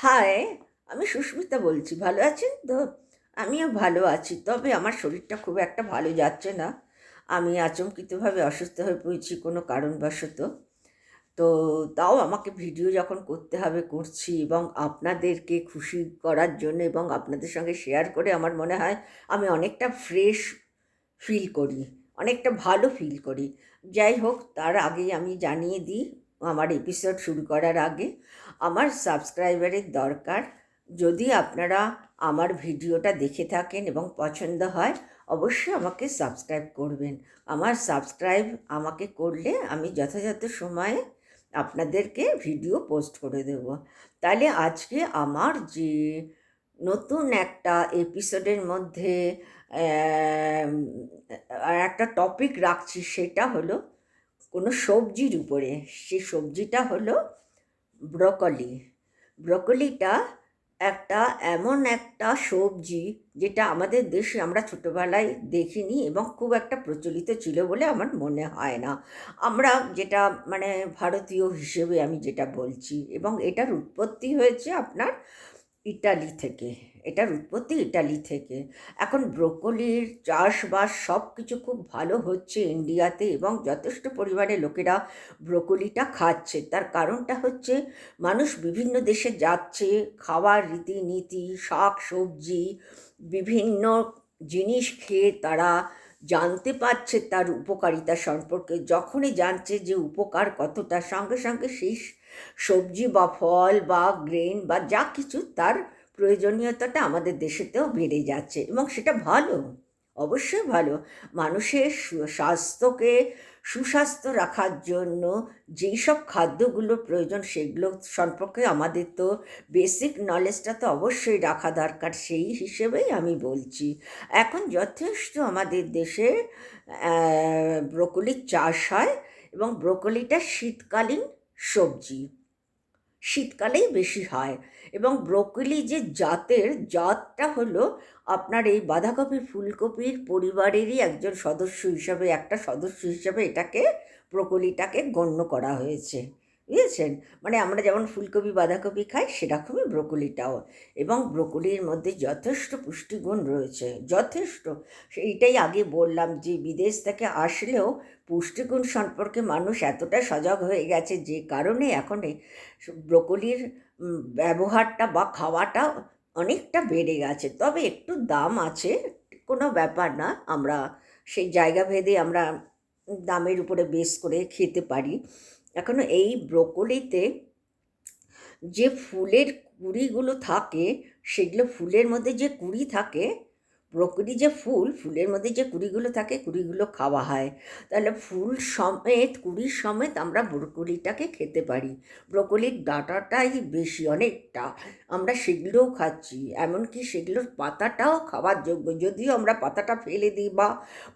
High আমি সুস্মিতা বলছি, ভালো আছেন? তো আমিও ভালো আছি, তবে আমার শরীরটা খুব একটা ভালো যাচ্ছে না। আমি আচমকিতভাবে অসুস্থ হয়ে পড়েছি কোনো কারণবশত। তো তাও আমাকে ভিডিও যখন করতে হবে, করছি এবং আপনাদেরকে খুশি করার জন্য এবং আপনাদের সঙ্গে শেয়ার করে আমার মনে হয় আমি অনেকটা ফ্রেশ ফিল করি, অনেকটা ভালো ফিল করি। যাই হোক, তার আগেই আমি জানিয়ে দিই আমার এপিসোড শুরু করার আগে আমার সাবস্ক্রাইবারের দরকার। যদি আপনারা আমার ভিডিওটা দেখে থাকেন এবং পছন্দ হয়, অবশ্যই আমাকে সাবস্ক্রাইব করবেন। আমার সাবস্ক্রাইব আমাকে করলে আমি যথাযথ সময়ে আপনাদেরকে ভিডিও পোস্ট করে দেব। তাহলে আজকে আমার যে নতুন একটা এপিসোডের মধ্যে একটা টপিক রাখছি সেটা হলো কোনো সবজির উপরে, সে সবজিটা হলো ব্রকলি। ব্রকলিটা একটা এমন একটা সবজি যেটা আমাদের দেশে আমরা ছোটোবেলায় দেখিনি এবং খুব একটা প্রচলিত ছিল বলে আমার মনে হয় না। আমরা যেটা মানে ভারতীয় হিসেবে আমি যেটা বলছি এবং এটার উৎপত্তি হয়েছে আপনার ইটালি থেকে, এটার উৎপত্তি ইটালি থেকে। এখন ব্রোকলির চাষবাস সব কিছু খুব ভালো হচ্ছে ইন্ডিয়াতে এবং যথেষ্ট পরিমাণে লোকেরা ব্রোকলিটা খাচ্ছে। তার কারণটা হচ্ছে মানুষ বিভিন্ন দেশে যাচ্ছে, খাওয়ার রীতিনীতি, শাক, সবজি, বিভিন্ন জিনিস খেয়ে তারা জানতে পারছে তার উপকারিতা সম্পর্কে। যখনই জানছে যে উপকার কতটা, সঙ্গে সঙ্গে সেই সবজি বা ফল বা গ্রেন বা যা কিছু তার প্রয়োজনীয়তাটা আমাদের দেশেতেও বেড়ে যাচ্ছে এবং সেটা ভালো, অবশ্যই ভালো। মানুষের স্বাস্থ্যকে সুস্বাস্থ্য রাখার জন্য যেই সব খাদ্যগুলো প্রয়োজন সেগুলো সম্পর্কে আমাদের তো বেসিক নলেজটা তো অবশ্যই রাখা দরকার, সেই হিসেবেই আমি বলছি। এখন যথেষ্ট আমাদের দেশে ব্রোকলির চাষ হয় এবং ব্রোকলিটা শীতকালীন সবজি। শীতকালেই বেশি হয় এবং ব্রোকলি যে জাতের, জাতটা হলো আপনার এই বাঁধাকপি, ফুলকপির পরিবারেরই একজন সদস্য হিসাবে, একটা সদস্য হিসাবে এটাকে, ব্রোকলিটাকে গণ্য করা হয়েছে। বুঝেছেন? মানে আমরা যেমন ফুলকপি, বাঁধাকপি খাই, সেরকমই ব্রোকলিটাও এবং ব্রোকলির মধ্যে যথেষ্ট পুষ্টিগুণ রয়েছে। যথেষ্ট। সেইটাই আগে বললাম যে, বিদেশ থেকে আসলেও পুষ্টিগুণ সম্পর্কে মানুষ এতটা সজাগ হয়ে গেছে যে কারণে এখন ব্রোকলির ব্যবহারটা বা খাওয়াটা অনেকটা বেড়ে গেছে। তবে একটু দাম আছে, কোনো ব্যাপার না। আমরা সেই জায়গা ভেদে আমরা দামের উপরে বেস করে খেতে পারি। এখনও এই ব্রোকলিতে যে ফুলের কুড়িগুলো থাকে, সেগুলো ফুলের মধ্যে যে কুড়ি থাকে, ব্রোকলি যে ফুল, ফুলের মধ্যে যে কুড়িগুলো থাকে, কুড়িগুলো খাওয়া হয়। তাহলে ফুল সমেত কুড়ির সমেত আমরা ব্রোকলিটাকে খেতে পারি। ব্রোকলির ডাঁটাটাই বেশি অনেকটা। আমরা সেগুলোও খাচ্ছি, এমনকি সেগুলোর পাতাটাও খাওয়ার যোগ্য। যদিও আমরা পাতাটা ফেলে দিই বা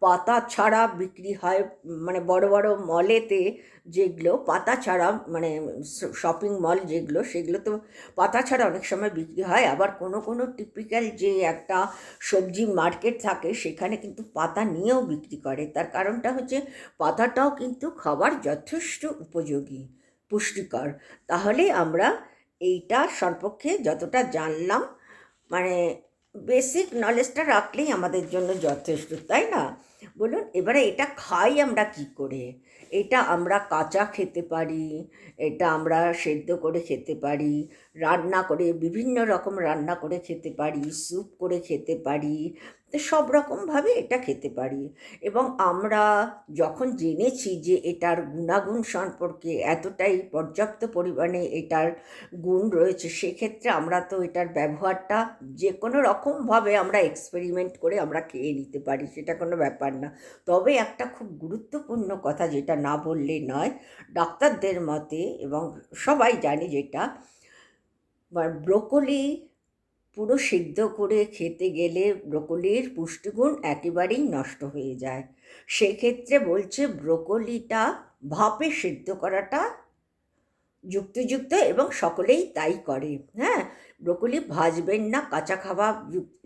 পাতা ছাড়া বিক্রি হয় মানে বড় বড় মলেতে যেগুলো পাতা ছাড়া মানে শপিং মল যেগুলো, সেগুলো তো পাতা ছাড়া অনেক সময় বিক্রি হয়। আবার কোনো কোনো টিপিক্যাল যে একটা সবজি মার্কেট থাকে, সেখানে কিন্তু পাতা নিয়েও বিক্রি করে। তার কারণটা হচ্ছে পাতাটাও কিন্তু খাবার যথেষ্ট উপযোগী, পুষ্টিকর। তাহলে আমরা এইটা সম্পর্কে যতটা জানলাম মানে বেসিক নলেজটা রাখলেই আমাদের জন্য যথেষ্ট, তাই না? বলুন, এবারে এটা খাই আমরা কি করে? এটা আমরা কাঁচা খেতে পারি, এটা আমরা সেদ্ধ করে খেতে পারি, রান্না করে বিভিন্ন রকম রান্না করে খেতে পারি, স্যুপ করে খেতে পারি সব রকমভাবে এটা খেতে পারি। এবং আমরা যখন জেনেছি যে এটার গুণাগুণ সম্পর্কে এতটাই পর্যাপ্ত পরিমাণে এটার গুণ রয়েছে, সেক্ষেত্রে আমরা তো এটার ব্যবহারটা যে কোনো রকমভাবে আমরা এক্সপেরিমেন্ট করে আমরা খেয়ে নিতে পারি, সেটা কোনো ব্যাপার না। তবে একটা খুব গুরুত্বপূর্ণ কথা যেটা না বললেই নয়। ডাক্তারদের মতে এবং সবাই জানি যেটা ব্রোকলি পুরো সিদ্ধ করে খেতে গেলে ব্রোকলির পুষ্টিগুণ একেবারেই নষ্ট হয়ে যায়। সেক্ষেত্রে বলছে ব্রোকলিটা ভাপে সিদ্ধ করাটা যুক্তিযুক্ত এবং সকলেই তাই করে হ্যাঁ? ব্রোকলি ভাজবেন না, কাঁচা খাওয়া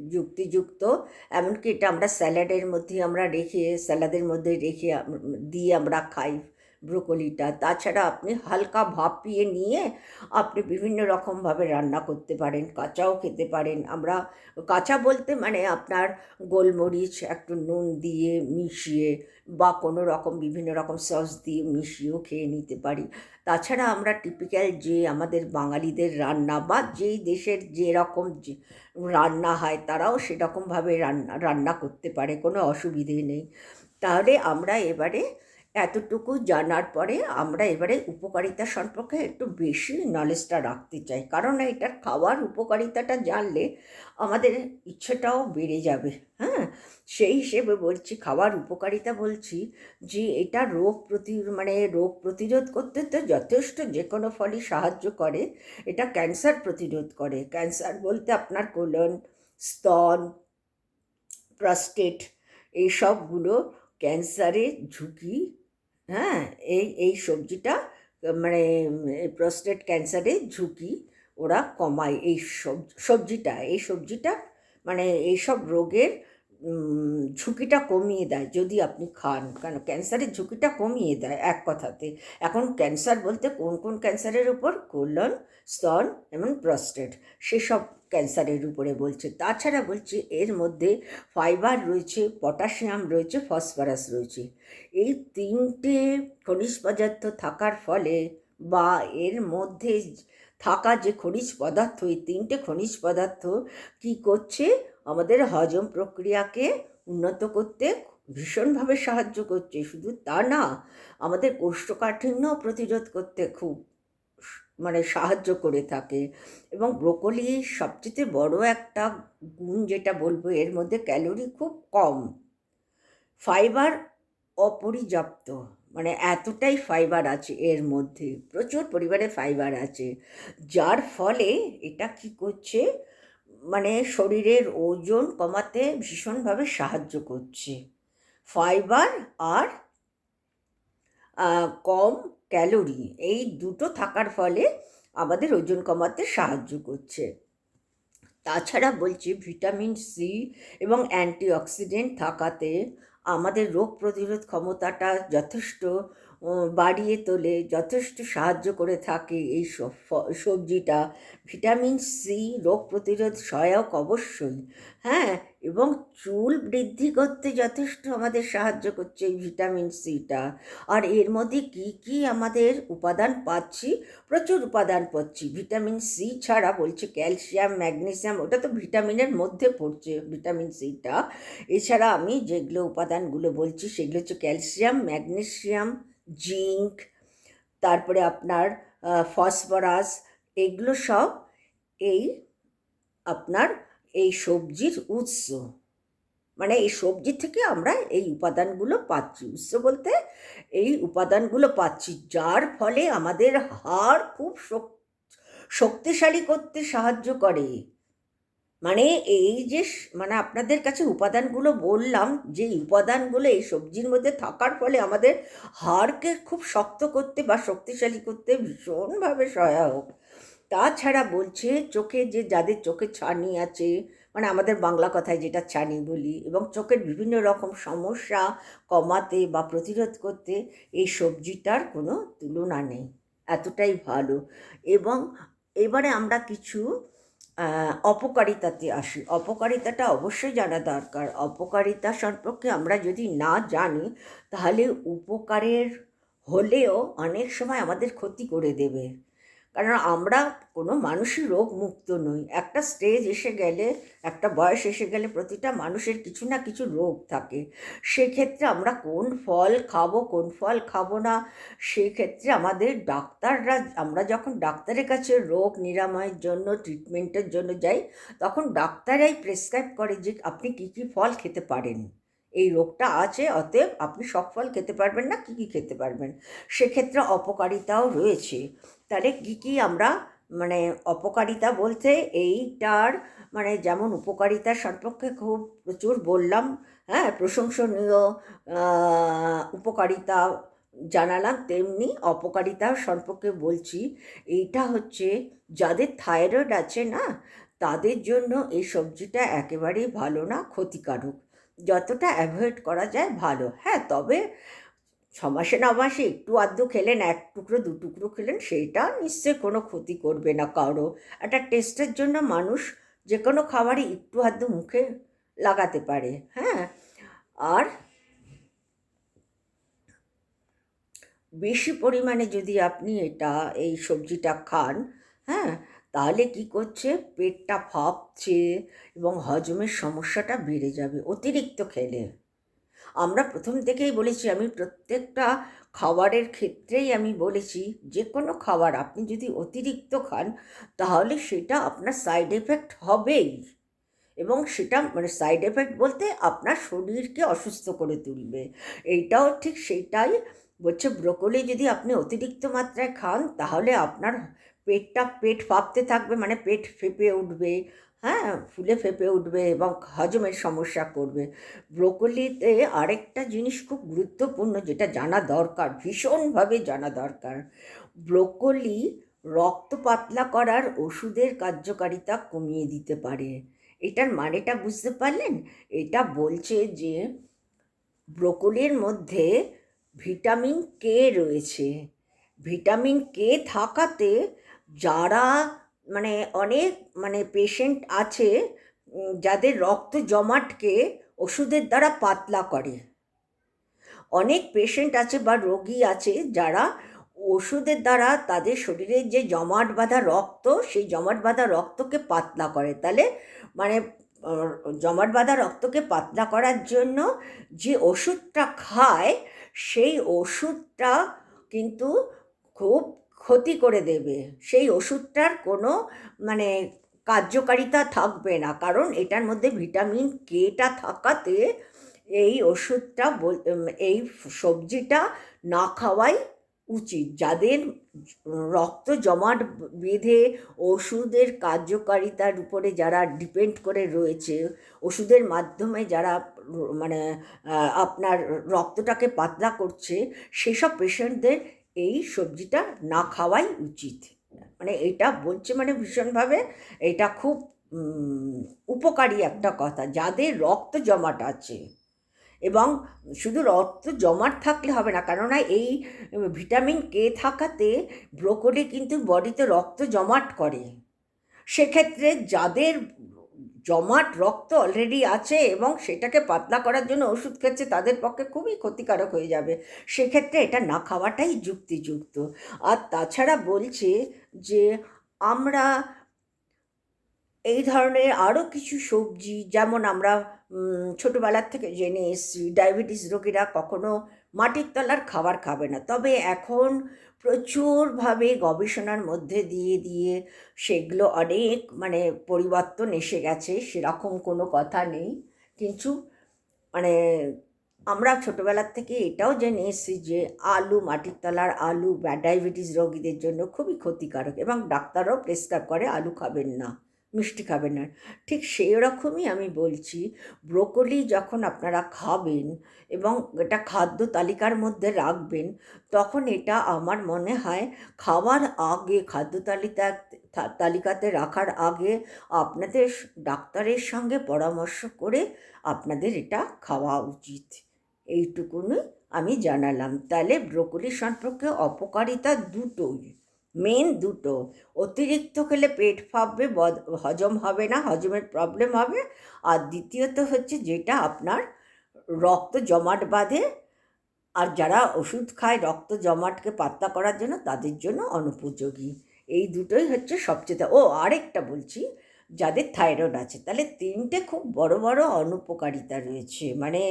যুক্তিযুক্ত, এমনকি এটা আমরা স্যালাডের মধ্যে আমরা রেখে, স্যালাডের মধ্যে রেখে দিয়ে আমরা খাই। ব্রোকলিটা। তাছাড়া আপনি হালকা ভাপ ভাপিয়ে নিয়ে আপনি বিভিন্ন রকমভাবে রান্না করতে পারেন, কাঁচাও খেতে পারেন। আমরা, কাঁচা বলতে মানে আপনার গোলমরিচ, একটু নুন দিয়ে মিশিয়ে বা কোনো রকম বিভিন্ন রকম সস দিয়ে মিশিয়েও খেয়ে নিতে পারি। তাছাড়া আমরা টিপিক্যাল যে আমাদের বাঙালিদের রান্না বা যেই দেশের যেরকম রান্না হয় তারাও সেরকমভাবে রান্না রান্না করতে পারে, কোনো অসুবিধে নেই। তাহলে আমরা এবারে এতটুকু জানার পরে আমরা এবারে উপকারিতা সম্পর্কে একটু বেশি নলেজটা রাখতে চাই। কারণ এটার খাওয়ার উপকারিতাটা জানলে আমাদের ইচ্ছেটাও বেড়ে যাবে হ্যাঁ? সেই হিসেবে বলছি, খাওয়ার উপকারিতা বলছি যে, এটা রোগ প্রতি মানে রোগ প্রতিরোধ করতে তো যথেষ্ট যে কোনো ফলই সাহায্য করে। এটা ক্যান্সার প্রতিরোধ করে। ক্যান্সার বলতে আপনার কোলন, স্তন প্রস্টেট এইসবগুলো ক্যান্সারের ঝুঁকি হ্যাঁ এই এই সবজিটা মানে প্রস্টেট ক্যান্সারের ঝুঁকি ওরা কমায় এই সবজিটা এই সবজিটা মানে এইসব রোগের ঝুঁকিটা কমিয়ে দেয় যদি আপনি খান। কেন ক্যান্সারের ঝুঁকিটা কমিয়ে দেয় এক কথাতে। এখন ক্যান্সার বলতে কোন কোন ক্যান্সারের উপর কোলন স্তন এবং প্রস্টেট সেসব ক্যান্সারের উপরে বলছে। তাছাড়া বলছে এর মধ্যে ফাইবার রয়েছে, পটাশিয়াম রয়েছে, ফসফরাস রয়েছে। এই তিনটে খনিজ পদার্থ থাকার ফলে বা এর মধ্যে থাকা যে খনিজ পদার্থ, এই তিনটে খনিজ পদার্থ কি করছে? আমাদের হজম প্রক্রিয়াকে উন্নত করতে ভীষণভাবে সাহায্য করছে। শুধু তা না, আমাদের কোষ্ঠকাঠিন্য প্রতিরোধ করতে খুব মানে সাহায্য করে থাকে। এবং ব্রোকলি সবচেয়ে বড় একটা গুণ যেটা বলব, এর মধ্যে ক্যালোরি খুব কম। ফাইবার অপর্যাপ্ত মানে এতটাই ফাইবার আছে এর মধ্যে, প্রচুর পরিমাণে ফাইবার আছে, যার ফলে এটা কি করছে মানে শরীরের ওজন কমাতে ভীষণভাবে সাহায্য করছে। ফাইবার আর কম ক্যালোরি এই দুটো থাকার ফলে আমাদের ওজন কমাতে সাহায্য করছে। তাছাড়া বলছি ভিটামিন সি এবং অ্যান্টিঅক্সিডেন্ট থাকাতে আমাদের রোগ প্রতিরোধ ক্ষমতাটা যথেষ্ট। বাড়িয়ে তোলে, যথেষ্ট সাহায্য করে থাকে এই সবজিটা। ভিটামিন সি রোগ প্রতিরোধ সহায়ক অবশ্যই। হ্যাঁ এবং চুল বৃদ্ধি করতে যথেষ্ট আমাদের সাহায্য করছে এই ভিটামিন সিটা। আর এর মধ্যে কি কি আমাদের উপাদান পাচ্ছি? প্রচুর উপাদান পাচ্ছি। ভিটামিন সি ছাড়া বলছে ক্যালসিয়াম, ম্যাগনেসিয়াম, ওটা তো ভিটামিনের মধ্যে পড়ছে ভিটামিন সিটা। এছাড়া আমি যেগুলো উপাদানগুলো বলছি সেগুলো হচ্ছে ক্যালসিয়াম, ম্যাগনেসিয়াম জিঙ্ক তারপরে আপনার ফসফরাস, এগুলো সব এই আপনার এই সবজির উৎস। মানে এই সবজি থেকে আমরা এই উপাদানগুলো পাচ্ছি। উৎস বলতে এই উপাদানগুলো পাচ্ছি, যার ফলে আমাদের হাড় খুব শক্তিশালী করতে সাহায্য করে। মানে এই যে মানে আপনাদের কাছে উপাদানগুলো বললাম, যে উপাদানগুলো এই সবজির মধ্যে থাকার ফলে আমাদের হাড়কে খুব শক্ত করতে বা শক্তিশালী করতে ভীষণভাবে সহায়ক। তাছাড়া বলছে, চোখে যে যাদের চোখে ছানি আছে মানে আমাদের বাংলা কথায় যেটা ছানি বলি, এবং চোখের বিভিন্ন রকম সমস্যা কমাতে বা প্রতিরোধ করতে এই সবজিটার কোনো তুলনা নেই। এতটাই ভালো। এবং এবারে আমরা কিছু অপকারিতাতে আসি। অপকারিতাটা অবশ্যই জানা দরকার। অপকারিতা সম্পর্কে আমরা যদি না জানি, তাহলে উপকারের হলেও অনেক সময় আমাদের ক্ষতি করে দেবে। কারণ আমরা কোনো মানুষই রোগ মুক্ত নই। একটা স্টেজ এসে গেলে, একটা বয়স এসে গেলে প্রতিটা মানুষের কিছু না কিছু রোগ থাকে। সেক্ষেত্রে আমরা কোন ফল খাব, কোন ফল খাব না, সেক্ষেত্রে আমাদের ডাক্তাররা, আমরা যখন ডাক্তারের কাছে রোগ নিরাময়ের জন্য ট্রিটমেন্টের জন্য যাই, তখন ডাক্তারাই প্রেসক্রাইব করে যে আপনি কী কী ফল খেতে পারেন। এই রোগটা আছে, অতএব আপনি সব ফল খেতে পারবেন না, কী কী খেতে পারবেন। সেক্ষেত্রে অপকারিতাও রয়েছে। তাহলে কী কী আমরা মানে অপকারিতা বলতে এইটার মানে যেমন উপকারিতা সম্পর্কে খুব প্রচুর বললাম হ্যাঁ প্রশংসনীয় উপকারিতা জানালাম, তেমনি অপকারিতা সম্পর্কে বলছি, এইটা হচ্ছে যাদের থাইরয়েড আছে না, তাদের জন্য এই সবজিটা একেবারেই ভালো না, ক্ষতিকারক। যতটা অ্যাভয়েড করা যায় ভালো। হ্যাঁ তবে ছ মাসে ন মাসে একটু আধটু খেলেন, এক টুকরো, দু টুকরো খেলেন, সেইটা নিশ্চয়ই কোনো ক্ষতি করবে না কারও। একটা টেস্টের জন্য মানুষ যে কোনো খাবারই একটু আধটু মুখে লাগাতে পারে। হ্যাঁ আর বেশি পরিমাণে যদি আপনি এটা, এই সবজিটা খান হ্যাঁ তাহলে কি করছে? পেটটা ফাঁপছে এবং হজমের সমস্যাটা বেড়ে যাবে অতিরিক্ত খেলে। আমরা প্রথম থেকেই বলেছি, আমি প্রত্যেকটা খাবারের ক্ষেত্রেই আমি বলেছি যে কোনো খাবার আপনি যদি অতিরিক্ত খান, তাহলে সেটা আপনার সাইড এফেক্ট হবেই। এবং সেটা মানে সাইড এফেক্ট বলতে আপনার শরীরকে অসুস্থ করে তুলবে। এইটাও ঠিক সেইটাই। বলছে, ব্রোকলি যদি আপনি অতিরিক্ত মাত্রায় খান, তাহলে আপনার পেটটা পেট ফাঁপতে থাকবে মানে পেট ফেঁপে উঠবে হ্যাঁ? ফুলে ফেঁপে উঠবে এবং হজমের সমস্যা করবে। ব্রোকলিতে আরেকটা জিনিস খুব গুরুত্বপূর্ণ যেটা জানা দরকার, ভীষণভাবে জানা দরকার। ব্রোকলি রক্ত পাতলা করার ওষুধের কার্যকারিতা কমিয়ে দিতে পারে। এটার মানেটা বুঝতে পারলেন? এটা বলছে যে ব্রোকলির মধ্যে ভিটামিন কে রয়েছে। ভিটামিন কে থাকাতে যারা মানে অনেক মানে পেশেন্ট আছে যাদের রক্ত জমাটকে ওষুধের দ্বারা পাতলা করে। অনেক পেশেন্ট আছে বা রোগী আছে যারা ওষুধের দ্বারা তাদের শরীরে যে জমাট বাঁধা রক্ত, সেই জমাট বাঁধা রক্তকে পাতলা করে। তাহলে মানে জমাট বাঁধা রক্তকে পাতলা করার জন্য যে ওষুধটা খায়, সেই ওষুধটা কিন্তু খুব ক্ষতি করে দেবে। সেই ওষুধটার কোনো মানে কার্যকারিতা থাকবে না। কারণ এটার মধ্যে ভিটামিন কেটা থাকাতে এই ওষুধটা এই সবজিটা না খাওয়াই উচিত। যাদের রক্ত জমাট বেঁধে ওষুধের কার্যকারিতার উপরে যারা ডিপেন্ড করে রয়েছে, ওষুধের মাধ্যমে যারা মানে আপনার রক্তটাকে পাতলা করছে, সেসব পেশেন্টদের এই সবজিটা না খাওয়াই উচিত। মানে এটা বলছে মানে ভীষণভাবে এটা খুব উপকারী একটা কথা। যাদের রক্ত জমাট আছে এবং শুধু রক্ত জমাট থাকলে হবে না, কেননা এই ভিটামিন কে থাকাতে ব্রোকলি কিন্তু বডিতে রক্ত জমাট করে। সেক্ষেত্রে যাদের জমাট রক্ত অলরেডি আছে এবং সেটাকে পাতলা করার জন্য ওষুধ খাচ্ছে তাদের পক্ষে খুবই ক্ষতিকারক হয়ে যাবে। সেক্ষেত্রে এটা না খাওয়াটাই যুক্তিযুক্ত। আর তাছাড়া বলছে যে আমরা এই ধরনের আরও কিছু সবজি, যেমন আমরা ছোটোবেলার থেকে জেনে এসছি, ডায়াবেটিস রোগীরা কখনো মাটির তলার খাবার খাবে না। তবে এখন প্রচুরভাবে গবেষণার মধ্যে দিয়ে দিয়ে সেগুলো অনেক মানে পরিবর্তন এসে গেছে, সেরকম কোনো কথা নেই। কিন্তু মানে আমরা ছোটোবেলার থেকে এটাও জেনে এসেছি যে আলু, মাটির তলার আলু, ডায়াবেটিস রোগীদের জন্য খুবই ক্ষতিকারক এবং ডাক্তারও প্রেসক্রাইব করে, আলু খাবেন না। মিষ্টি খাবেন না। ঠিক সেই রকমই আমি বলছি, ব্রোকলি যখন আপনারা খাবেন এবং এটা খাদ্য তালিকার মধ্যে রাখবেন, তখন এটা আমার মনে হয় খাওয়ার আগে, খাদ্য তালিকা তালিকাতে রাখার আগে আপনাদের ডাক্তারের সঙ্গে পরামর্শ করে আপনাদের এটা খাওয়া উচিত। এইটুকুনি আমি জানালাম। তাহলে ব্রোকলি সম্পর্কে অপকারিতা দুটোই। মেন দুটো। অতিরিক্ত খেলে পেট ফাঁপবে হজম হবে না, হজমের প্রবলেম হবে। আর দ্বিতীয়ত হচ্ছে যেটা আপনার রক্ত জমাট বাঁধে, আর যারা ওষুধ খায় রক্ত জমাটকে পাত্তা করার জন্য তাদের জন্য অনুপযোগী। এই দুটোই হচ্ছে সবচেয়ে ও, আরেকটা বলছি, যাদের থাইরয়েড আছে। তাহলে তিনটে খুব বড় বড় অনুপকারিতা রয়েছে মানে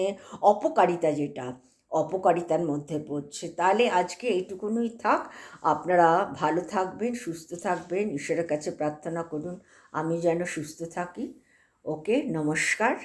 অপকারিতা যেটা। অপকারিতার মধ্যে পড়ছে। তাহলে আজকে এইটুকুনই থাক। আপনারা ভালো থাকবেন, সুস্থ থাকবেন। ঈশ্বরের কাছে প্রার্থনা করুন, আমি যেন সুস্থ থাকি। ওকে, নমস্কার।